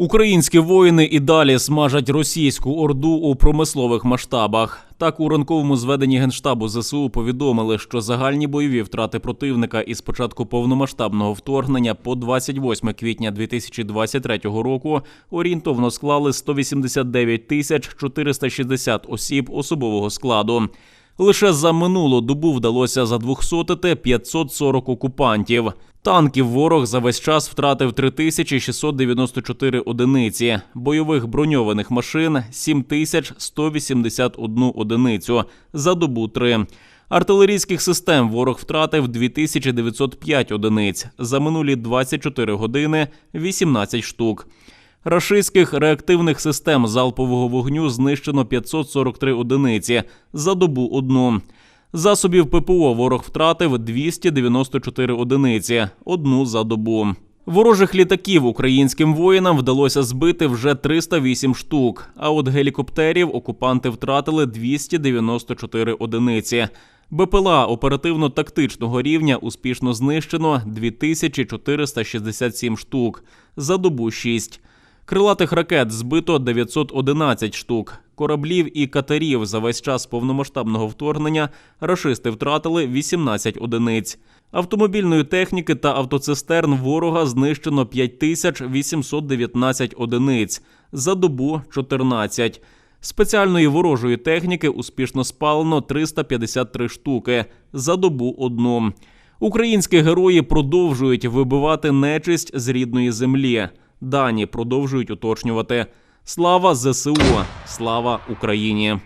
Українські воїни і далі смажать російську орду у промислових масштабах. Так у ранковому зведенні генштабу ЗСУ повідомили, що загальні бойові втрати противника із початку повномасштабного вторгнення по 28 квітня 2023 року орієнтовно склали 189 тисяч 460 осіб особового складу. Лише за минулу добу вдалося задвохсотити 540 окупантів. Танків ворог за весь час втратив 3694 одиниці, бойових броньованих машин 7181 одиницю, за добу 3. Артилерійських систем ворог втратив 2905 одиниць, за минулі 24 години 18 штук. Рашистських реактивних систем залпового вогню знищено 543 одиниці за добу одну. Засобів ППО ворог втратив 294 одиниці одну за добу. Ворожих літаків українським воїнам вдалося збити вже 308 штук. А от гелікоптерів окупанти втратили 294 одиниці. БПЛА оперативно-тактичного рівня успішно знищено 2467 штук за добу 6. Крилатих ракет збито 911 штук. Кораблів і катерів за весь час повномасштабного вторгнення рашисти втратили 18 одиниць. Автомобільної техніки та автоцистерн ворога знищено 5819 одиниць, за добу 14. Спеціальної ворожої техніки успішно спалено 353 штуки, за добу одну. Українські герої продовжують вибивати нечисть з рідної землі. Дані продовжують уточнювати. Слава ЗСУ! Слава Україні!